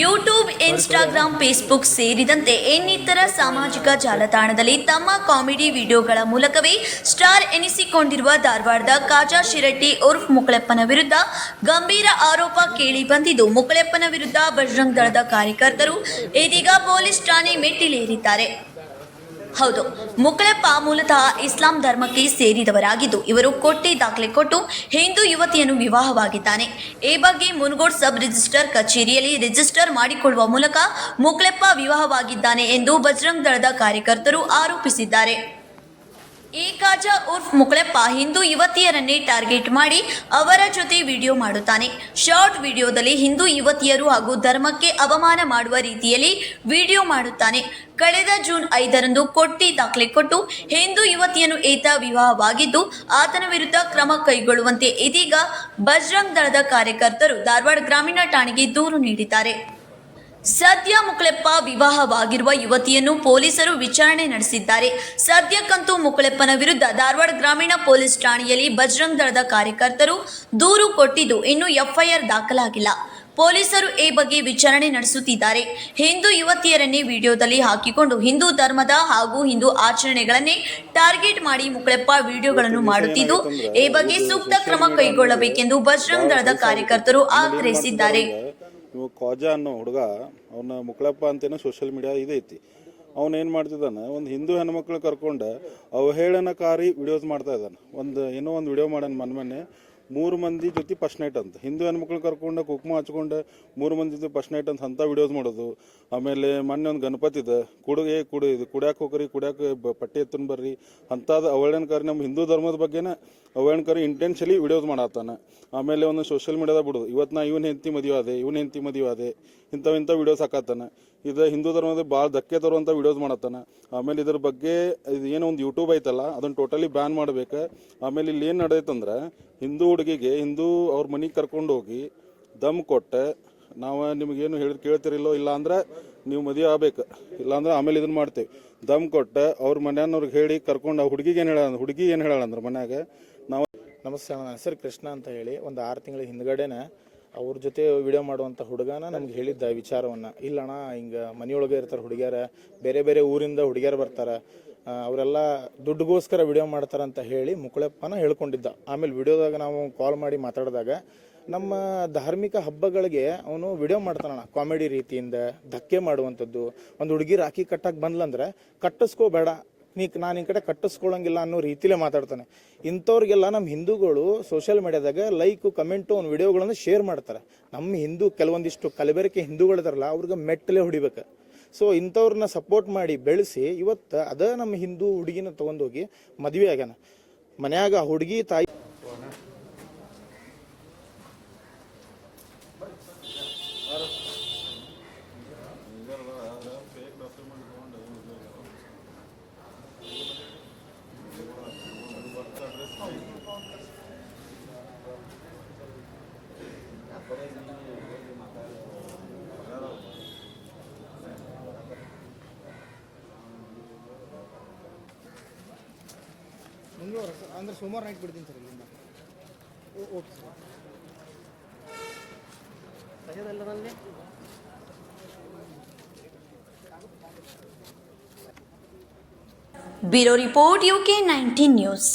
YouTube, Instagram, Facebook ಸೇರಿದಂತೆ ಇನ್ನಿತರ ಸಾಮಾಜಿಕ ಜಾಲತಾಣದಲ್ಲಿ ತಮ್ಮ ಕಾಮಿಡಿ ವಿಡಿಯೋಗಳ ಮೂಲಕವೇ ಸ್ಟಾರ್ ಎನಿಸಿಕೊಂಡಿರುವ ಧಾರವಾಡದ ಕಾಜಾ ಶಿರಟ್ಟಿ ಉರ್ಫ್ ಮುಕಳೆಪ್ಪನ ವಿರುದ್ಧ ಗಂಭೀರ ಆರೋಪ ಕೇಳಿ ಬಂದಿದ್ದು ಮುಕಳೆಪ್ಪನ ವಿರುದ್ಧ ಬಜರಂಗ್ ದಳದ ಕಾರ್ಯಕರ್ತರು ಇದೀಗ ಪೊಲೀಸ್ ಠಾಣೆ ಮೆಟ್ಟಿಲೇರಿದ್ದಾರೆ. ಹೌದು. ಮುಕ್ಳೆಪ್ಪ ಮೂಲತಃ ಇಸ್ಲಾಂ ಧರ್ಮಕ್ಕೆ ಸೇರಿದವರಾಗಿದ್ದು, ಇವರು ಕೊಟ್ಟಿ ದಾಖಲೆ ಕೊಟ್ಟು ಹಿಂದೂ ಯುವತಿಯನ್ನು ವಿವಾಹವಾಗಿದ್ದಾನೆ. ಈ ಬಗ್ಗೆ ಮುನ್ಗೋಡ್ ಸಬ್ ರಿಜಿಸ್ಟರ್ ಕಚೇರಿಯಲ್ಲಿ ರಿಜಿಸ್ಟರ್ ಮಾಡಿಕೊಳ್ಳುವ ಮೂಲಕ ಮುಕ್ಳೆಪ್ಪ ವಿವಾಹವಾಗಿದ್ದಾನೆ ಎಂದು ಬಜರಂಗ್ ದಳದ ಕಾರ್ಯಕರ್ತರು ಆರೋಪಿಸಿದ್ದಾರೆ. ಈ ಕಾಜಾ ಉರ್ಫ್ ಮುಕಳಪ್ಪ ಹಿಂದೂ ಯುವತಿಯರನ್ನೇ ಟಾರ್ಗೆಟ್ ಮಾಡಿ ಅವರ ಜೊತೆ ವಿಡಿಯೋ ಮಾಡುತ್ತಾನೆ. ಶಾರ್ಟ್ ವಿಡಿಯೋದಲ್ಲಿ ಹಿಂದೂ ಯುವತಿಯರು ಹಾಗೂ ಧರ್ಮಕ್ಕೆ ಅವಮಾನ ಮಾಡುವ ರೀತಿಯಲ್ಲಿ ವಿಡಿಯೋ ಮಾಡುತ್ತಾನೆ. ಕಳೆದ ಜೂನ್ ಐದರಂದು ಕೊಟ್ಟಿ ದಾಖಲೆ ಕೊಟ್ಟು ಹಿಂದೂ ಯುವತಿಯನ್ನು ಈತ ವಿವಾಹವಾಗಿದ್ದು, ಆತನ ವಿರುದ್ಧ ಕ್ರಮ ಕೈಗೊಳ್ಳುವಂತೆ ಇದೀಗ ಬಜರಂಗ್ ದಳದ ಕಾರ್ಯಕರ್ತರು ಧಾರವಾಡ ಗ್ರಾಮೀಣ ಠಾಣೆಗೆ ದೂರು ನೀಡಿದ್ದಾರೆ. ಸದ್ಯ ಮುಕ್ಳೆಪ್ಪ ವಿವಾಹವಾಗಿರುವ ಯುವತಿಯನ್ನು ಪೊಲೀಸರು ವಿಚಾರಣೆ ನಡೆಸಿದ್ದಾರೆ. ಸದ್ಯಕ್ಕಂತೂ ಮುಕ್ಳೆಪ್ಪನ ವಿರುದ್ಧ ಧಾರವಾಡ ಗ್ರಾಮೀಣ ಪೊಲೀಸ್ ಠಾಣೆಯಲ್ಲಿ ಬಜರಂಗ್ ದಳದ ಕಾರ್ಯಕರ್ತರು ದೂರು ಕೊಟ್ಟಿದ್ದು ಇನ್ನೂ ಎಫ್ಐಆರ್ ದಾಖಲಾಗಿಲ್ಲ. ಪೊಲೀಸರು ಈ ಬಗ್ಗೆ ವಿಚಾರಣೆ ನಡೆಸುತ್ತಿದ್ದಾರೆ. ಹಿಂದೂ ಯುವತಿಯರನ್ನೇ ವಿಡಿಯೋದಲ್ಲಿ ಹಾಕಿಕೊಂಡು ಹಿಂದೂ ಧರ್ಮದ ಹಾಗೂ ಹಿಂದೂ ಆಚರಣೆಗಳನ್ನೇ ಟಾರ್ಗೆಟ್ ಮಾಡಿ ಮುಕ್ಳೆಪ್ಪ ವಿಡಿಯೋಗಳನ್ನು ಮಾಡುತ್ತಿದ್ದು, ಈ ಬಗ್ಗೆ ಸೂಕ್ತ ಕ್ರಮ ಕೈಗೊಳ್ಳಬೇಕೆಂದು ಬಜರಂಗ್ ದಳದ ಕಾರ್ಯಕರ್ತರು ಆಗ್ರಹಿಸಿದ್ದಾರೆ. ಇವ ಕ್ವಾಜಾ ಅನ್ನೋ ಹುಡುಗ, ಅವನ ಮುಕ್ಳಪ್ಪ ಅಂತೇನೋ ಸೋಷಿಯಲ್ ಮೀಡಿಯಾ ಇದೈತಿ ಅವನು ಏನು ಮಾಡ್ತಿದ್ದಾನೆ, ಒಂದು ಹಿಂದೂ ಹೆಣ್ಮಕ್ಳು ಕರ್ಕೊಂಡು ಅವಹೇಳನಕಾರಿ ವಿಡಿಯೋಸ್ ಮಾಡ್ತಾ ಇದ್ದಾನೆ. ಒಂದು ಏನೋ ಒಂದು ವಿಡಿಯೋ ಮಾಡ್ಯಾನ ಮನ್ ಮೊನ್ನೆ, ಮೂರು ಮಂದಿ ಜೊತೆ ಫಸ್ಟ್ ನೈಟ್ ಅಂತ. ಹಿಂದೂ ಹೆಣ್ಮಕ್ಳು ಕರ್ಕೊಂಡು, ಕುಕ್ಮ ಹಚ್ಕೊಂಡು, ಮೂರು ಮಂದಿ ಜೊತೆ ಫಸ್ಟ್ ನೈಟ್ ಅಂತ ಅಂಥ ವಿಡಿಯೋಸ್ ಮಾಡೋದು. ಆಮೇಲೆ ಮೊನ್ನೆ ಒಂದು ಗಣಪತಿ ಇದೆ ಕುಡುಗೆ ಕುಡಿ, ಇದು ಕುಡ್ಯಾಕೆ ಹೋಗ್ರಿ, ಕುಡ್ಯಾಕ ಪಟ್ಟಿ ಎತ್ತನ್ ಬರ್ರಿ ಅಂಥದ್ದು ಅವಹೇಳನಕಾರಿ ನಮ್ಮ ಹಿಂದೂ ಧರ್ಮದ ಬಗ್ಗೆನೇ ಅವಹೇಳನಕಾರಿ ಇಂಟೆನ್ಷಲಿ ವಿಡಿಯೋಸ್ ಮಾಡತ್ತಾನೆ. ಆಮೇಲೆ ಒಂದು ಸೋಷಿಯಲ್ ಮೀಡಿಯಾದಾಗ ಬಿಡೋದು. ಇವತ್ತು ನಾ ಇವನ್ ಹೆಂಡತಿ ಮದುವೆ ಆದೆ, ಇವನ್ ಹೆಂಡತಿ ಮದುವೆ ಆದೆ, ಇಂಥವು ಇಂಥ ವಿಡಿಯೋಸ್ ಹಾಕತ್ತಾನೆ. ಇದು ಹಿಂದೂ ಧರ್ಮದ ಭಾಳ ಧಕ್ಕೆ ತರುವಂಥ ವಿಡಿಯೋಸ್ ಮಾಡತ್ತಾನೆ. ಆಮೇಲೆ ಇದ್ರ ಬಗ್ಗೆ ಇದು ಏನೋ ಒಂದು ಯೂಟ್ಯೂಬ್ ಐತಲ್ಲ ಅದನ್ನು ಟೋಟಲಿ ಬ್ಯಾನ್ ಮಾಡ್ಬೇಕು. ಆಮೇಲೆ ಇಲ್ಲಿ ಏನು ನಡೆಯುತ್ತಂದ್ರೆ ಹಿಂದೂ ಹುಡುಗಿಗೆ ಹಿಂದೂ ಅವ್ರ ಮನೆಗೆ ಕರ್ಕೊಂಡು ಹೋಗಿ ದಮ್ ಕೊಟ್ಟೆ ನಾವು ನಿಮಗೇನು ಹೇಳಿ ಕೇಳ್ತಿರಿಲ್ಲೋ ಇಲ್ಲ ಅಂದ್ರೆ ನೀವು ಮದುವೆ ಆಗ್ಬೇಕು. ಇಲ್ಲಾಂದ್ರೆ ಆಮೇಲೆ ಇದನ್ನ ಮಾಡ್ತೇವೆ. ದಮ್ ಕೊಟ್ಟು ಅವ್ರ ಮನೆಯವ್ರಿಗೆ ಹೇಳಿ ಕರ್ಕೊಂಡು ಹುಡುಗಿಗೆ ಏನು ಹೇಳ ಹುಡುಗಿ ಏನು ಹೇಳ ಅಂದ್ರೆ ಮನ್ಯಾಗ? ನಾವು ನಮಸ್ತೆ ನನ್ನ ಹೆಸರು ಕೃಷ್ಣ ಅಂತ ಹೇಳಿ ಒಂದು ಆರು ತಿಂಗಳ ಹಿಂದ್ಗಡೆನೆ ಅವ್ರ ಜೊತೆ ವಿಡಿಯೋ ಮಾಡುವಂಥ ಹುಡುಗನ ನಮ್ಗೆ ಹೇಳಿದ್ದ ವಿಚಾರವನ್ನು. ಇಲ್ಲಣ್ಣ ಹಿಂಗೆ ಮನೆಯೊಳಗೆ ಇರ್ತಾರೆ ಹುಡುಗಿಯರ, ಬೇರೆ ಬೇರೆ ಊರಿಂದ ಹುಡುಗಿಯರು ಬರ್ತಾರೆ ಅವರೆಲ್ಲ ದುಡ್ಡುಗೋಸ್ಕರ ವಿಡಿಯೋ ಮಾಡ್ತಾರೆ ಅಂತ ಹೇಳಿ ಮುಕುಳಪ್ಪನ ಹೇಳ್ಕೊಂಡಿದ್ದ. ಆಮೇಲೆ ವಿಡಿಯೋದಾಗ ನಾವು ಕಾಲ್ ಮಾಡಿ ಮಾತಾಡಿದಾಗ ನಮ್ಮ ಧಾರ್ಮಿಕ ಹಬ್ಬಗಳಿಗೆ ಅವನು ವಿಡಿಯೋ ಮಾಡ್ತಾನಣ್ಣ. ಕಾಮಿಡಿ ರೀತಿಯಿಂದ ಧಕ್ಕೆ ಮಾಡುವಂಥದ್ದು. ಒಂದು ಹುಡುಗಿ ರಾಖಿ ಕಟ್ಟಕ್ಕೆ ಬಂದ್ಲಂದ್ರೆ ಕಟ್ಟಿಸ್ಕೋಬೇಡ. ನೀ ನಾನು ಈ ಕಡೆ ಕಟ್ಟಿಸ್ಕೊಳ್ಳಂಗಿಲ್ಲ ಅನ್ನೋ ರೀತಿಲೇ ಮಾತಾಡ್ತಾನೆ. ಇಂಥವ್ರಿಗೆಲ್ಲ ನಮ್ಮ ಹಿಂದೂಗಳು ಸೋಷಿಯಲ್ ಮೀಡಿಯಾದಾಗ ಲೈಕ್ ಕಮೆಂಟು ಒಂದು ವಿಡಿಯೋಗಳನ್ನು ಶೇರ್ ಮಾಡ್ತಾರೆ. ನಮ್ಮ ಹಿಂದೂ ಕೆಲವೊಂದಿಷ್ಟು ಕಲಬೆರಕೆ ಹಿಂದೂಗಳಿದಾರಲ್ಲ ಅವ್ರಿಗೆ ಮೆಟ್ಟಲೆ ಹೊಡಿಬೇಕು. ಸೊ ಇಂಥವ್ರನ್ನ ಸಪೋರ್ಟ್ ಮಾಡಿ ಬೆಳೆಸಿ ಇವತ್ತು ಅದ ನಮ್ಮ ಹಿಂದೂ ಹುಡುಗಿನ ತೊಗೊಂಡೋಗಿ ಮದುವೆ ಆಗ್ಯಾನ. ಮನ್ಯಾಗ ಹುಡುಗಿ ತಾಯಿ ಮಂಗಳವಾರ ಸರ್. ಅಂದರೆ ಸೋಮವಾರ ನೈಟ್ ಬಿಡ್ತೀನಿ ಸರ್ ಇಲ್ಲಿಂದ. Okay sir. Bureau report UK nineteen news.